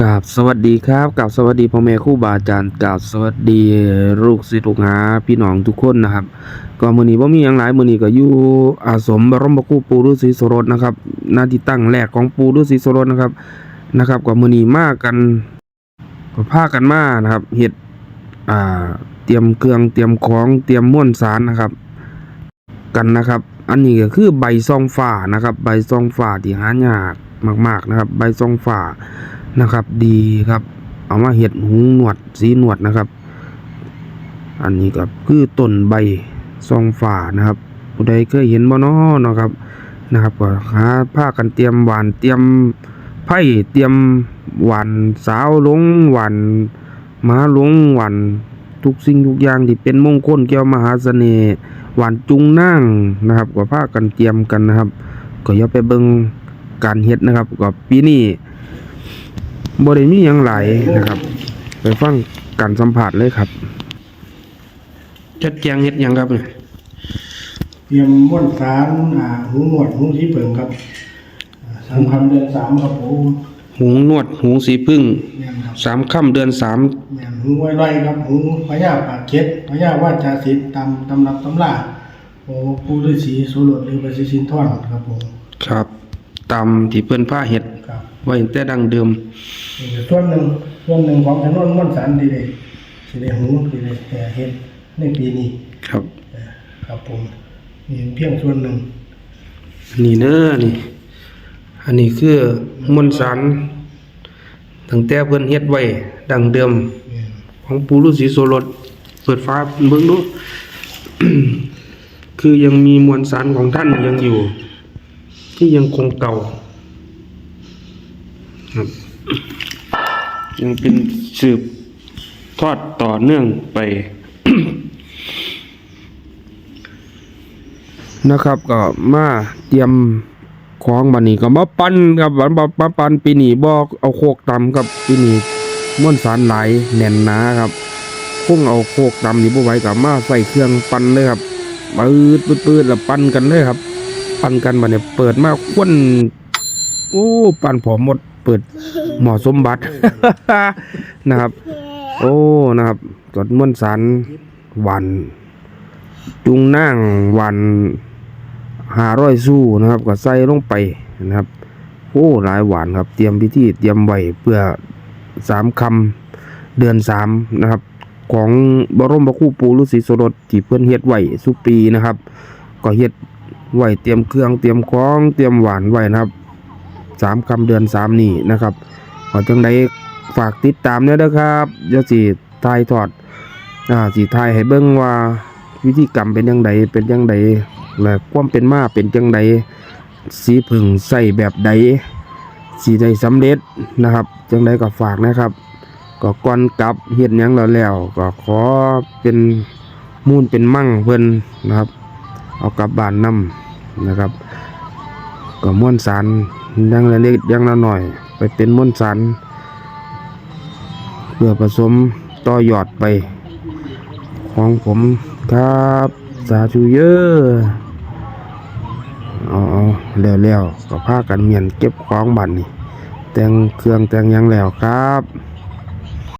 กราบสวัสดีครับกราบสวัสดีพ่อแม่ครู่บาอาจารย์กราบสวัสดีลูกศิษย์ลูกหาพี่น้องทุกคนนะครับ ก็มื้อนี้บ่มีหยังหลายมื้อนี้ก็อยู่อาสมบรมครูปู่ฤาษีโสรสนะครับหน้าที่ตั้งแรกของปู่ฤาษีโสรสนะครับนะครับก็มื้อนี้มากันก็พากันมานะครับเฮ็ดอ่าเตรียมเครื่องเตรียมของเตรียมม้วนสารนะครับ กันนะครับ อันนี้ก็คือใบซองฟ้านะครับ ใบซองฟ้าที่หายาก มาก ๆนะครับ ใบซองฟ้านะครับ ดีครับ เอามาเห็ดหูหนวดสีหนวดนะครับ อันนี้ก็คือต้นใบซองฟ้านะครับผู้ใดเคยเห็นบ่น้อนะครับนะครับก็หาผ้ากันเตรียมหวานเตรียมไผ่เตรียมหวานสาวลงหวานหมาลงหวานทุกสิ่งทุกอย่างที่เป็นมงคลเกี่ยวมหาเสน่ห์หวานจุงนั่งนะครับก็พากันเตรียมกันนะครับ ก็อย่าไปเบิ่ง การเฮ็ดนะครับก็ปีนี้บ่ได้มีหยังหลายนะครับ ไปฟังการสัมผัสเลยครับ จัดแจงเฮ็ดหยังครับเนี่ยเตรียมม้วนสารอ่าหูหนวดหูที่เปิงครับอ่าสามคำเดือนสามครับผมหูนวดหูสีพึ่งแม่นครับสามค่ำเดือนสามแม่นหูไว้ไรครับหูพญาปากเก็ดพญาว่าจาสิทธิ์ตามตำรับตำราโอ้ผู้ฤาษีโสรดหรือพระศิสินทรครับผม ครับ ตามที่เพิ่นพาเฮ็ดครับไว้ตั้งแต่ดังเดิม นี่คือส่วนหนึ่งส่วนหนึ่งของถนนม้วนสารดีเลยสิได้หูดีเลยแห่เฮ็ดในปีนี้ครับ เอ่อครับผมนี่เพียงส่วนหนึ่งนี่เด้อนี่ อันนี้คือมนต์สารตั้งแต่เพิ่นเฮ็ดไว้ดังเดิมแม่นของปู่ฤาษีโสรสเปิดฟ้าเบิ่งดู คือยังมีมวลสารของท่านยังอยู่ ที่ยังคงเก่าครับยังเป็นสืบทอดต่อเนื่องไป นะครับก็มาเตรียมของบันนี้ก็มาปั้นครับบันมาปั้นปีนี้บ่เอาโคกตำครับปีนี้ม้วนสารหลายแน่นหนาครับคงเอาโคกตำนี่บ่ไหวกับมาใส่เครื่องปั้นเลยครับปืดปืดปืดแล้วปั้นกันเลยครับ ปั้นกันบัดนี้เปิดมาควนโอ้ปั้นผอมหมด เปิดหมอสมบัติ นะครับ โอ้นะครับกดมวนสารหวันจุงนั่งหวันหาร้อยสู้นะครับก็ใส่ลงไปนะครับโอ้หลายหวานครับ เตรียมพิธีเตรียมไว้เพื่อสามคำเดือนสามนะครับ ของบรมครูปูฤาษีโสรสที่เพื่อนเฮ็ดไว้สุปีนะครับ ก็เฮ็ด ไว้เตรียมเครื่องเตรียมของเตรียมหวานไว้นะครับสามคำเดือนสามนี่นะครับขอจังใดฝากติดตามเนี่ยนะครับเดี๋ยวสิทายทอดอ่าสิทายให้เบิ่งว่าวิธีกรรมเป็นยังไงเป็นยังไงและความเป็นมาเป็นจังไดสีผึ่งใส่แบบใดสีได้สำเร็จนะครับจังไดก็ฝากนะครับก็ก่อนกลับเฮ็ดยังแล้วแล้ว ก็ขอเป็นมูลเป็นมั่งเพิ่นนะครับ เอากลับบ้านนํนะครับก็ม้วนสารยังละเล็กยังละหน่อย ไปเป็นม้วนสารเพื่อผสมต่อยอดไป ของผมครับสาธุเยอะเอาเอาแล้วแล้วก็พากันเมียนเก็บของบัตรนี่แต่งเครื่องแต่งยังแล้วครับ